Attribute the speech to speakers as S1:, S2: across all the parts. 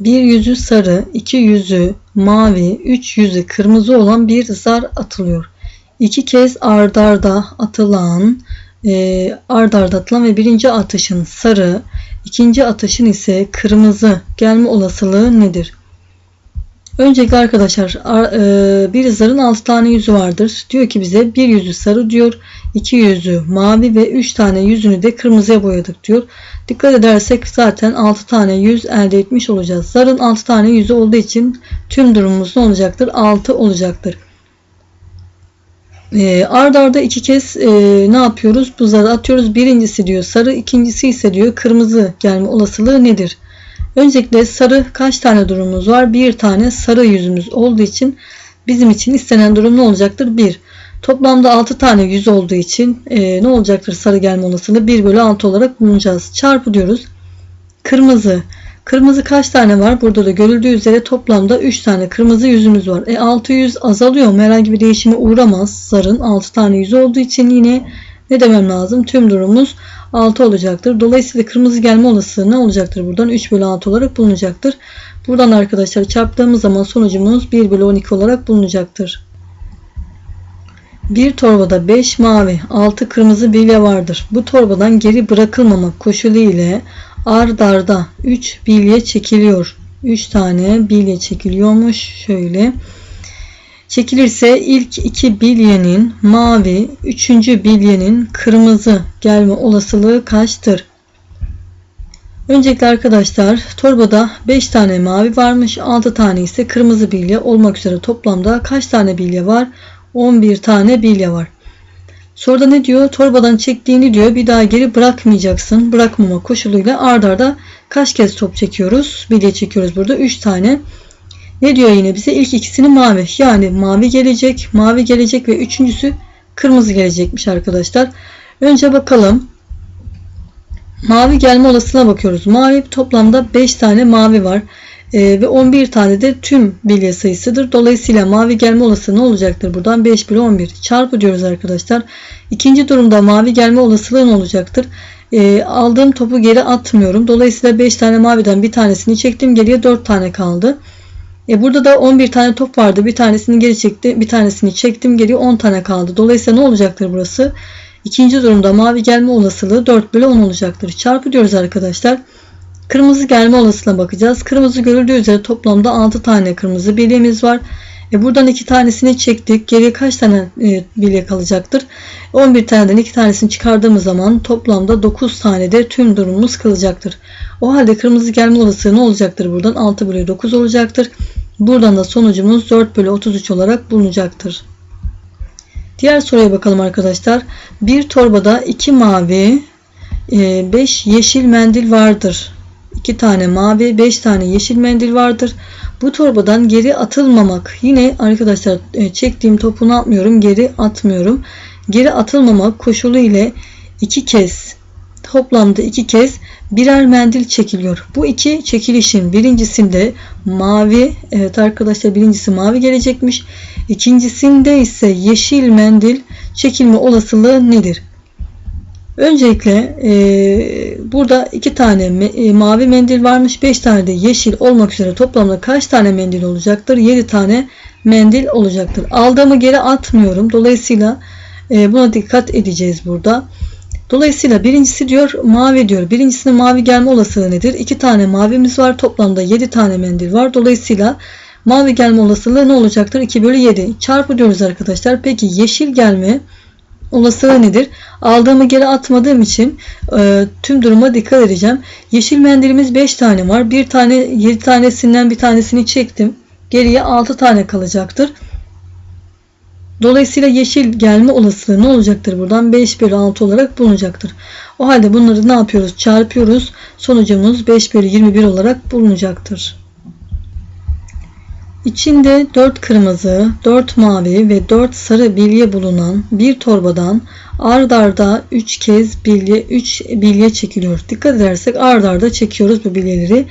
S1: bir yüzü sarı, iki yüzü mavi, üç yüzü kırmızı olan bir zar atılıyor. İki kez ardarda atılan, e, ardarda atılan ve birinci atışın sarı, ikinci atışın ise kırmızı gelme olasılığı nedir? Öncelikle arkadaşlar ar- e, bir zarın 6 tane yüzü vardır. Diyor ki bize bir yüzü sarı diyor, iki yüzü mavi ve 3 tane yüzünü de kırmızıya boyadık diyor. Dikkat edersek zaten 6 tane yüz elde etmiş olacağız. Zarın 6 tane yüzü olduğu için tüm durumumuz ne olacaktır? 6 olacaktır. E, arda arda iki kez e, ne yapıyoruz? Bu zarı atıyoruz. Birincisi diyor sarı, ikincisi ise diyor kırmızı gelme olasılığı nedir? Öncelikle sarı kaç tane durumumuz var? Bir tane sarı yüzümüz olduğu için bizim için istenen durum ne olacaktır? 1. Toplamda 6 tane yüz olduğu için e, ne olacaktır sarı gelme olasılığı? 1 bölü 6 olarak bulacağız. Çarpı diyoruz. Kırmızı. Kırmızı kaç tane var? Burada da görüldüğü üzere toplamda 3 tane kırmızı yüzümüz var. E 600 azalıyor mu? Herhangi bir değişime uğramaz. Zarın 6 tane yüzü olduğu için yine ne demem lazım? Tüm durumumuz 6 olacaktır. Dolayısıyla kırmızı gelme olasılığı ne olacaktır buradan? 3 bölü 6 olarak bulunacaktır. Buradan arkadaşlar çarptığımız zaman sonucumuz 1 bölü 12 olarak bulunacaktır. Bir torbada 5 mavi, 6 kırmızı bilye vardır. Bu torbadan geri bırakılmamak koşulu ile ard arda 3 bilye çekiliyor. 3 tane bilye çekiliyormuş. Şöyle. Çekilirse ilk iki bilyenin mavi, üçüncü bilyenin kırmızı gelme olasılığı kaçtır? Öncelikle arkadaşlar torbada 5 tane mavi varmış 6 tane ise kırmızı bilye olmak üzere toplamda kaç tane bilye var? 11 tane bilye var. Soruda ne diyor? Torbadan çektiğini diyor bir daha geri bırakmayacaksın. Bırakmama koşuluyla ard arda kaç kez top çekiyoruz? Bilye çekiyoruz burada 3 tane. Ne diyor yine bize? İlk ikisini mavi. Yani mavi gelecek, mavi gelecek ve üçüncüsü kırmızı gelecekmiş arkadaşlar. Önce bakalım. Mavi gelme olasılığına bakıyoruz. Mavi toplamda 5 tane mavi var. Ee, ve 11 tane de tüm bilye sayısıdır. Dolayısıyla mavi gelme olasılığı ne olacaktır? Buradan 5 bölü 11 çarpı diyoruz arkadaşlar. İkinci durumda mavi gelme olasılığı ne olacaktır? Ee, aldığım topu geri atmıyorum. Dolayısıyla 5 tane maviden bir tanesini çektim. Geriye 4 tane kaldı. E burada da 11 tane top vardı. Bir tanesini geri çekti. Bir tanesini çektim. Geriye 10 tane kaldı. Dolayısıyla ne olacaktır burası? İkinci durumda mavi gelme olasılığı 4 bölü 10 olacaktır. Çarpı diyoruz arkadaşlar. Kırmızı gelme olasılığına bakacağız. Kırmızı görüldüğü üzere toplamda 6 tane kırmızı bilyemiz var. E buradan 2 tanesini çektik. Geriye kaç tane e, bilye kalacaktır? 11 taneden 2 tanesini çıkardığımız zaman toplamda 9 tane de tüm durumumuz kalacaktır. O halde kırmızı gelme olasılığı ne olacaktır buradan? 6 bölü 9 olacaktır. Buradan da sonucumuz 4 bölü 33 olarak bulunacaktır. Diğer soruya bakalım arkadaşlar. Bir torbada 2 mavi, 5 yeşil mendil vardır. 2 tane mavi, 5 tane yeşil mendil vardır. Bu torbadan geri atılmamak. Yine arkadaşlar e, çektiğim topu ne? Geri atmıyorum. Geri atılmamak koşulu ile 2 kez toplamda 2 kez birer mendil çekiliyor. Bu iki çekilişin birincisinde mavi, evet arkadaşlar birincisi mavi gelecekmiş. İkincisinde ise yeşil mendil çekilme olasılığı nedir? Öncelikle e, burada iki tane e, mavi mendil varmış. 5 tane de yeşil olmak üzere toplamda kaç tane mendil olacaktır? 7 tane mendil olacaktır. Aldığımı geri atmıyorum. Dolayısıyla e, buna dikkat edeceğiz burada. Dolayısıyla birincisi diyor mavi diyor. Birincisinde mavi gelme olasılığı nedir? 2 tane mavimiz var. Toplamda 7 tane mendil var. Dolayısıyla mavi gelme olasılığı ne olacaktır? 2 bölü 7. Çarpı diyoruz arkadaşlar. Peki yeşil gelme olasılığı nedir? Aldığımı geri atmadığım için e, tüm duruma dikkat edeceğim. Yeşil mendilimiz 5 tane var. Bir tane 7 tanesinden bir tanesini çektim. Geriye 6 tane kalacaktır. Dolayısıyla yeşil gelme olasılığı ne olacaktır buradan? 5 bölü 6 olarak bulunacaktır. O halde bunları ne yapıyoruz? Çarpıyoruz. Sonucumuz 5 bölü 21 olarak bulunacaktır. İçinde 4 kırmızı, 4 mavi ve 4 sarı bilye bulunan bir torbadan ard arda 3 kez bilye 3 bilye çekiliyor. Dikkat edersek ard arda çekiyoruz bu bilyeleri.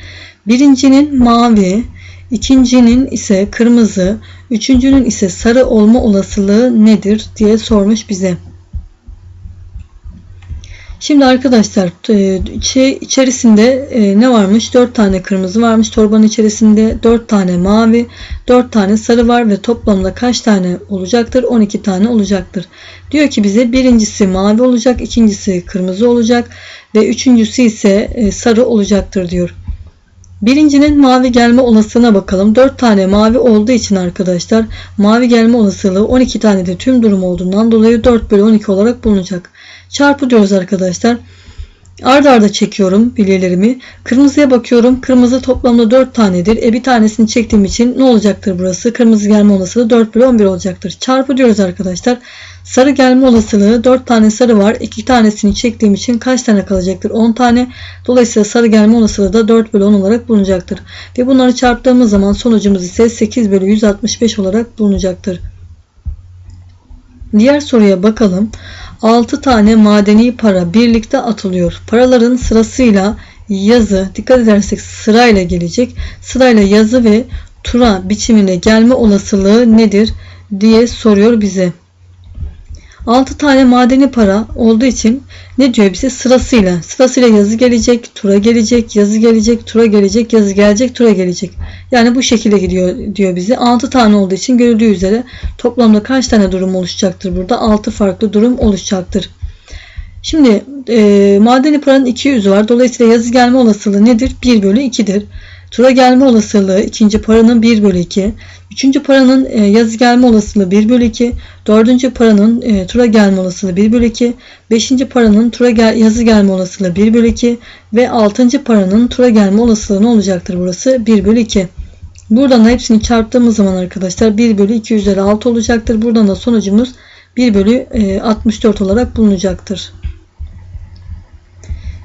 S1: Birincinin mavi, ikincinin ise kırmızı, üçüncünün ise sarı olma olasılığı nedir diye sormuş bize. Şimdi arkadaşlar e, içerisinde e, ne varmış? 4 tane kırmızı varmış. Torbanın içerisinde 4 tane mavi, 4 tane sarı var ve toplamda kaç tane olacaktır? 12 tane olacaktır. Diyor ki bize birincisi mavi olacak, ikincisi kırmızı olacak ve üçüncüsü ise e, sarı olacaktır diyor. Birincinin mavi gelme olasılığına bakalım. 4 tane mavi olduğu için arkadaşlar mavi gelme olasılığı 12 tane de tüm durum olduğundan dolayı 4 bölü 12 olarak bulunacak. Çarpı diyoruz arkadaşlar. Arda arda çekiyorum bilyelerimi. Kırmızıya bakıyorum. Kırmızı toplamda 4 tanedir. E bir tanesini çektiğim için ne olacaktır burası? Kırmızı gelme olasılığı 4 bölü 11 olacaktır. Çarpı diyoruz arkadaşlar. Sarı gelme olasılığı 4 tane sarı var. 2 tanesini çektiğim için kaç tane kalacaktır? 10 tane. Dolayısıyla sarı gelme olasılığı da 4 bölü 10 olarak bulunacaktır. Ve bunları çarptığımız zaman sonucumuz ise 8 bölü 165 olarak bulunacaktır. Diğer soruya bakalım. 6 tane madeni para birlikte atılıyor. Paraların sırasıyla yazı dikkat edersek sırayla gelecek. Sırayla yazı ve tura biçimine gelme olasılığı nedir diye soruyor bize. 6 tane madeni para olduğu için ne diyor bize? Sırasıyla. Sırasıyla yazı gelecek tura gelecek yazı gelecek tura gelecek yazı gelecek tura gelecek. Yani bu şekilde gidiyor diyor bize. 6 tane olduğu için görüldüğü üzere toplamda kaç tane durum oluşacaktır burada? 6 farklı durum oluşacaktır. Şimdi e, madeni paranın 200 var. Dolayısıyla yazı gelme olasılığı nedir? 1 bölü 2'dir Tura gelme olasılığı ikinci paranın 1 bölü 2. Üçüncü paranın e, yazı gelme olasılığı 1 bölü 2. Dördüncü paranın e, tura gelme olasılığı 1 bölü 2. Beşinci paranın tura gel, yazı gelme olasılığı 1 bölü 2. Ve altıncı paranın tura gelme olasılığı ne olacaktır burası? 1 bölü 2. Buradan da hepsini çarptığımız zaman arkadaşlar 1 bölü 2 üzeri 6 olacaktır. Buradan da sonucumuz 1 bölü 64 olarak bulunacaktır.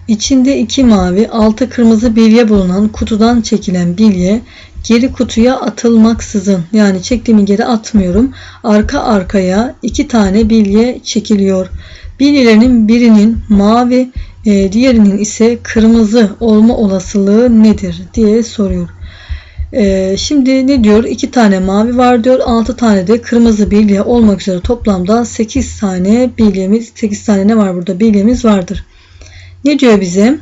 S1: İçinde iki mavi, altı kırmızı bilye bulunan kutudan çekilen bilye geri kutuya atılmaksızın yani çektiğimi geri atmıyorum. Arka arkaya iki tane bilye çekiliyor. Bilyelerinin birinin mavi, e, diğerinin ise kırmızı olma olasılığı nedir diye soruyor. E, şimdi ne diyor? İki tane mavi var diyor. Altı tane de kırmızı bilye olmak üzere toplamda 8 tane bilyemiz, 8 tane ne var burada? Bilyemiz vardır. Ne diyor bize?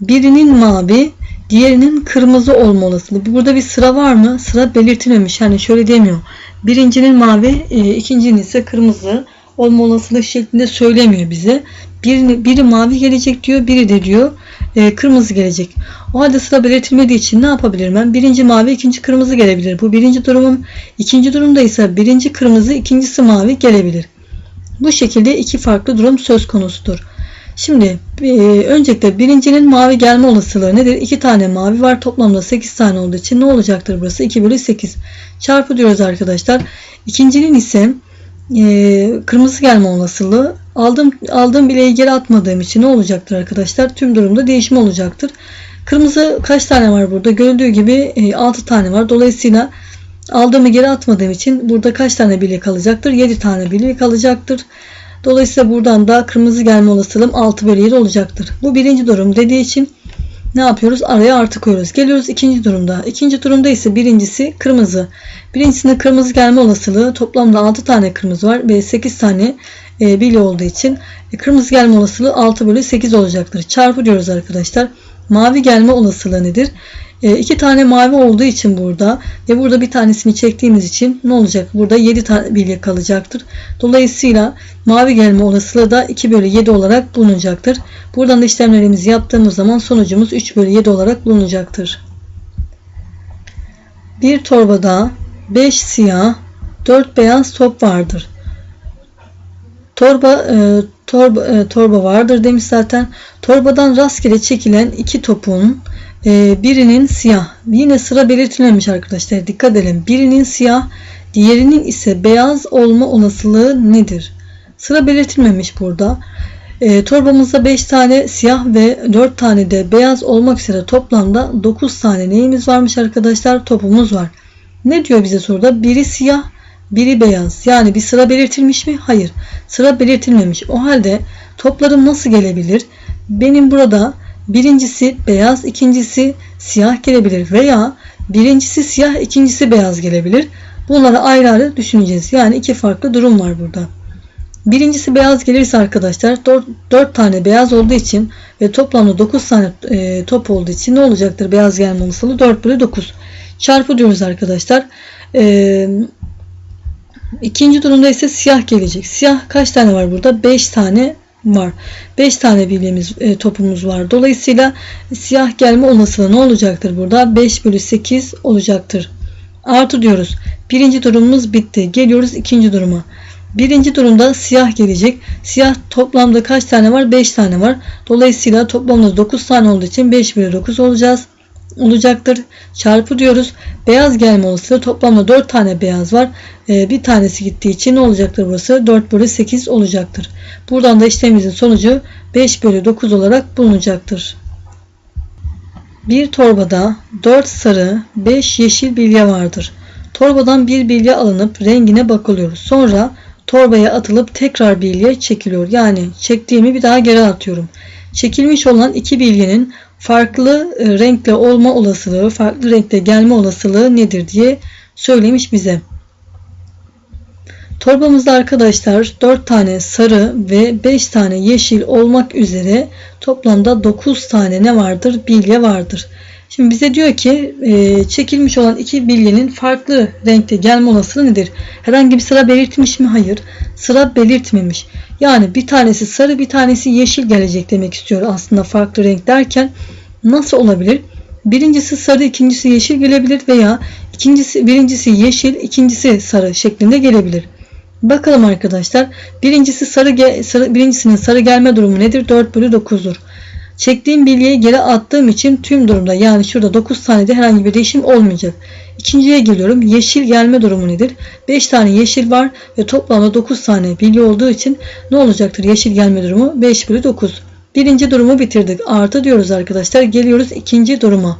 S1: Birinin mavi, diğerinin kırmızı olma olasılığı. Burada bir sıra var mı? Sıra belirtilmemiş. Yani şöyle demiyor. Birincinin mavi, e, ikincinin ise kırmızı olma olasılığı şeklinde söylemiyor bize. Biri, biri mavi gelecek diyor, biri de diyor e, kırmızı gelecek. O halde sıra belirtilmediği için ne yapabilirim ben? Birinci mavi, ikinci kırmızı gelebilir. Bu birinci durumum. İkinci durumda ise birinci kırmızı, ikincisi mavi gelebilir. Bu şekilde iki farklı durum söz konusudur. Şimdi e, öncelikle birincinin mavi gelme olasılığı nedir? 2 tane mavi var. Toplamda 8 tane olduğu için ne olacaktır burası? 2 bölü 8. Çarpı diyoruz arkadaşlar. İkincinin ise e, kırmızı gelme olasılığı aldığım, aldığım bileği geri atmadığım için ne olacaktır arkadaşlar? Tüm durumda değişim olacaktır. Kırmızı kaç tane var burada? Görüldüğü gibi e, 6 tane var. Dolayısıyla aldığımı geri atmadığım için burada kaç tane bilye kalacaktır? 7 tane bilye kalacaktır. Dolayısıyla buradan da kırmızı gelme olasılığım 6 bölü 7 olacaktır. Bu birinci durum dediği için ne yapıyoruz? Araya artı koyuyoruz. Geliyoruz ikinci durumda. İkinci durumda ise birincisi kırmızı. Birincisinde kırmızı gelme olasılığı toplamda 6 tane kırmızı var ve 8 tane e, bilye olduğu için e, kırmızı gelme olasılığı 6 bölü 8 olacaktır. Çarpı diyoruz arkadaşlar. Mavi gelme olasılığı nedir? E, iki tane mavi olduğu için burada ve burada bir tanesini çektiğimiz için ne olacak? Burada 7 tane bilye kalacaktır. Dolayısıyla mavi gelme olasılığı da 2 bölü 7 olarak bulunacaktır. Buradan da işlemlerimizi yaptığımız zaman sonucumuz 3 bölü 7 olarak bulunacaktır. Bir torbada 5 siyah 4 beyaz top vardır. Torba e, torba, e, torba vardır demiş zaten. Torbadan rastgele çekilen iki topun e, birinin siyah. Yine sıra belirtilmemiş arkadaşlar. Dikkat edelim. Birinin siyah, diğerinin ise beyaz olma olasılığı nedir? Sıra belirtilmemiş burada. E, torbamızda 5 tane siyah ve 4 tane de beyaz olmak üzere toplamda 9 tane neyimiz varmış arkadaşlar? Topumuz var. Ne diyor bize soruda? Biri siyah, biri beyaz. Yani bir sıra belirtilmiş mi? Hayır. Sıra belirtilmemiş. O halde toplarım nasıl gelebilir? Benim burada birincisi beyaz, ikincisi siyah gelebilir veya birincisi siyah, ikincisi beyaz gelebilir. Bunları ayrı ayrı düşüneceğiz. Yani iki farklı durum var burada. Birincisi beyaz gelirse arkadaşlar 4, 4 tane beyaz olduğu için ve toplamda 9 tane e, top olduğu için ne olacaktır beyaz gelme olasılığı 4 bölü 9 çarpı diyoruz arkadaşlar. E, ikinci durumda ise siyah gelecek. Siyah kaç tane var burada? 5 tane var. 5 tane bilyemiz e, topumuz var. Dolayısıyla siyah gelme olasılığı ne olacaktır burada? 5 bölü 8 olacaktır. Artı diyoruz. Birinci durumumuz bitti. Geliyoruz ikinci duruma. Birinci durumda siyah gelecek. Siyah toplamda kaç tane var? 5 tane var. Dolayısıyla toplamda 9 tane olduğu için 5 bölü 9 olacağız. Olacaktır. Çarpı diyoruz. Beyaz gelme olasılığı toplamda 4 tane beyaz var. Ee, bir tanesi gittiği için ne olacaktır burası? 4 bölü 8 olacaktır. Buradan da işlemimizin sonucu 5 bölü 9 olarak bulunacaktır. Bir torbada 4 sarı, 5 yeşil bilye vardır. Torbadan bir bilye alınıp rengine bakılıyor. Sonra torbaya atılıp tekrar bilye çekiliyor. Yani çektiğimi bir daha geri atıyorum. Çekilmiş olan iki bilyenin farklı e, renkte olma olasılığı, farklı renkte gelme olasılığı nedir diye söylemiş bize. Torbamızda arkadaşlar 4 tane sarı ve 5 tane yeşil olmak üzere toplamda 9 tane ne vardır? Bilye vardır. Şimdi bize diyor ki e, çekilmiş olan iki bilyenin farklı renkte gelme olasılığı nedir? Herhangi bir sıra belirtmiş mi? Hayır. Sıra belirtmemiş. Yani bir tanesi sarı bir tanesi yeşil gelecek demek istiyor aslında farklı renk derken nasıl olabilir? Birincisi sarı ikincisi yeşil gelebilir veya ikincisi birincisi yeşil ikincisi sarı şeklinde gelebilir. Bakalım arkadaşlar. Birincisi sarı, sarı birincisinin sarı gelme durumu nedir? 4 bölü 9'dur. Çektiğim bilyeyi geri attığım için tüm durumda yani şurada 9 tane de herhangi bir değişim olmayacak. İkinciye geliyorum. Yeşil gelme durumu nedir? 5 tane yeşil var ve toplamda 9 tane bilye olduğu için ne olacaktır? Yeşil gelme durumu 5 bölü 9. Birinci durumu bitirdik. Artı diyoruz arkadaşlar. Geliyoruz ikinci duruma.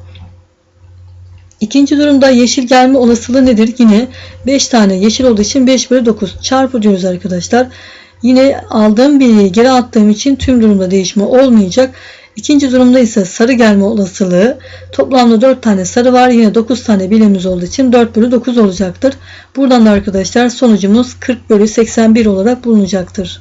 S1: İkinci durumda yeşil gelme olasılığı nedir? Yine 5 tane yeşil olduğu için 5 bölü 9 çarpı diyoruz arkadaşlar. Yine aldığım bilgiyi geri attığım için tüm durumda değişme olmayacak. İkinci durumda ise sarı gelme olasılığı toplamda 4 tane sarı var. Yine 9 tane bilyemiz olduğu için 4 bölü 9 olacaktır. Buradan da arkadaşlar sonucumuz 40 bölü 81 olarak bulunacaktır.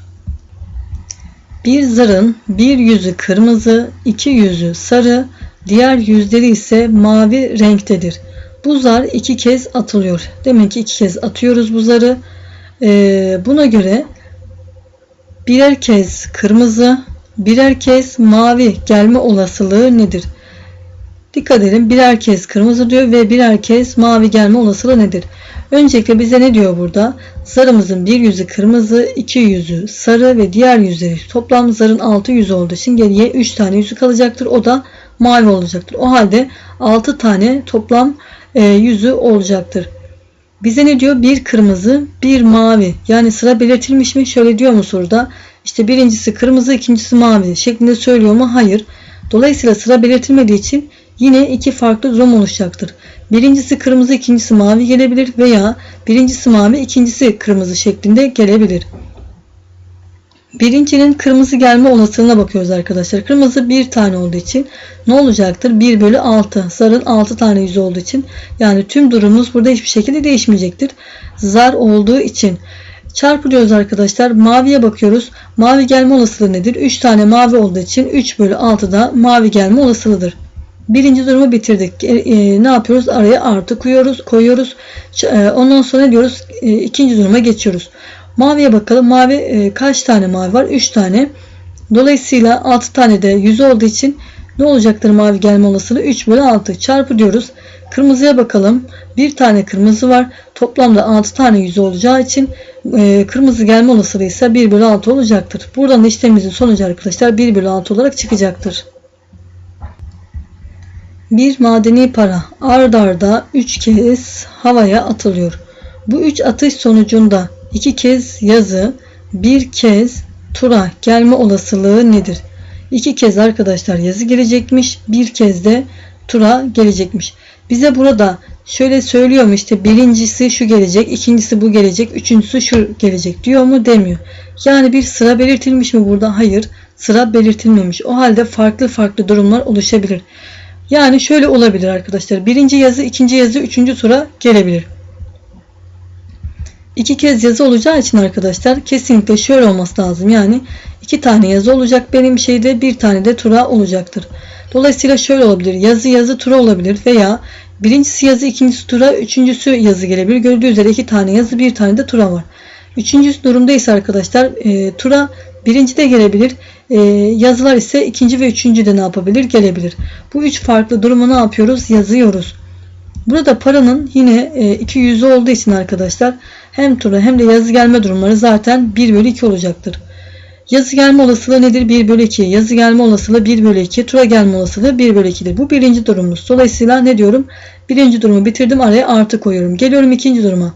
S1: Bir zarın bir yüzü kırmızı, iki yüzü sarı, diğer yüzleri ise mavi renktedir. Bu zar iki kez atılıyor. Demek ki iki kez atıyoruz bu zarı. Ee, buna göre birer kez kırmızı, birer kez mavi gelme olasılığı nedir? Dikkat edin birer kez kırmızı diyor ve birer kez mavi gelme olasılığı nedir? Öncelikle bize ne diyor burada? Zarımızın bir yüzü kırmızı, iki yüzü sarı ve diğer yüzleri toplam zarın altı yüzü olduğu için geriye üç tane yüzü kalacaktır. O da mavi olacaktır. O halde altı tane toplam e, yüzü olacaktır. Bize ne diyor? Bir kırmızı, bir mavi. Yani sıra belirtilmiş mi? Şöyle diyor mu soruda? İşte birincisi kırmızı, ikincisi mavi şeklinde söylüyor mu? Hayır. Dolayısıyla sıra belirtilmediği için yine iki farklı durum oluşacaktır. Birincisi kırmızı, ikincisi mavi gelebilir veya birincisi mavi, ikincisi kırmızı şeklinde gelebilir. Birincinin kırmızı gelme olasılığına bakıyoruz arkadaşlar. Kırmızı bir tane olduğu için ne olacaktır? 1 bölü 6. Zarın 6 tane yüzü olduğu için yani tüm durumumuz burada hiçbir şekilde değişmeyecektir. Zar olduğu için çarpılıyoruz arkadaşlar. Maviye bakıyoruz. Mavi gelme olasılığı nedir? 3 tane mavi olduğu için 3 bölü 6 da mavi gelme olasılığıdır. Birinci durumu bitirdik. E, e, ne yapıyoruz? Araya artı koyuyoruz. koyuyoruz. E, ondan sonra diyoruz? E, ikinci duruma geçiyoruz. Maviye bakalım. Mavi e, kaç tane mavi var? 3 tane. Dolayısıyla 6 tane de yüzü olduğu için ne olacaktır mavi gelme olasılığı? 3 bölü 6 çarpı diyoruz. Kırmızıya bakalım. Bir tane kırmızı var. Toplamda 6 tane yüzü olacağı için e, kırmızı gelme olasılığı ise 1 bölü 6 olacaktır. Buradan da işlemimizin sonucu arkadaşlar 1 bölü 6 olarak çıkacaktır. Bir madeni para ard arda 3 kez havaya atılıyor. Bu 3 atış sonucunda 2 kez yazı, bir kez tura gelme olasılığı nedir? 2 kez arkadaşlar yazı gelecekmiş, bir kez de tura gelecekmiş. Bize burada şöyle söylüyor işte birincisi şu gelecek, ikincisi bu gelecek, üçüncüsü şu gelecek diyor mu demiyor. Yani bir sıra belirtilmiş mi burada? Hayır sıra belirtilmemiş. O halde farklı farklı durumlar oluşabilir. Yani şöyle olabilir arkadaşlar. Birinci yazı, ikinci yazı, üçüncü tura gelebilir. İki kez yazı olacağı için arkadaşlar kesinlikle şöyle olması lazım. Yani iki tane yazı olacak benim şeyde bir tane de tura olacaktır. Dolayısıyla şöyle olabilir. Yazı yazı tura olabilir veya birincisi yazı ikincisi tura üçüncüsü yazı gelebilir. Gördüğü üzere iki tane yazı bir tane de tura var. Üçüncü durumda ise arkadaşlar e, tura birinci de gelebilir. E, yazılar ise ikinci ve üçüncü de ne yapabilir? Gelebilir. Bu üç farklı durumu ne yapıyoruz? Yazıyoruz. Burada paranın yine e, iki yüzü olduğu için arkadaşlar hem tura hem de yazı gelme durumları zaten 1 bölü 2 olacaktır. Yazı gelme olasılığı nedir? 1 bölü 2. Yazı gelme olasılığı 1 bölü 2. Tura gelme olasılığı 1 bölü 2'dir. Bu birinci durumumuz. Dolayısıyla ne diyorum? Birinci durumu bitirdim. Araya artı koyuyorum. Geliyorum ikinci duruma.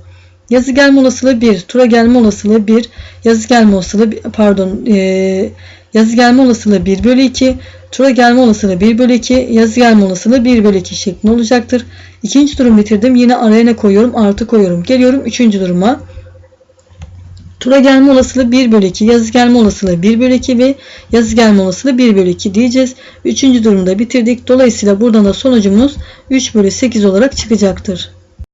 S1: Yazı gelme olasılığı 1. Tura gelme olasılığı 1. Yazı gelme olasılığı pardon e, yazı gelme olasılığı 1 bölü 2. Tura gelme olasılığı 1 bölü 2. Yazı gelme olasılığı 1 bölü 2 şeklinde olacaktır. İkinci durum bitirdim. Yine araya ne koyuyorum? Artı koyuyorum. Geliyorum üçüncü duruma. Tura gelme olasılığı 1 bölü 2, yazı gelme olasılığı 1 bölü 2 ve yazı gelme olasılığı 1 bölü 2 diyeceğiz. Üçüncü durumda bitirdik. Dolayısıyla buradan da sonucumuz 3 bölü 8 olarak çıkacaktır.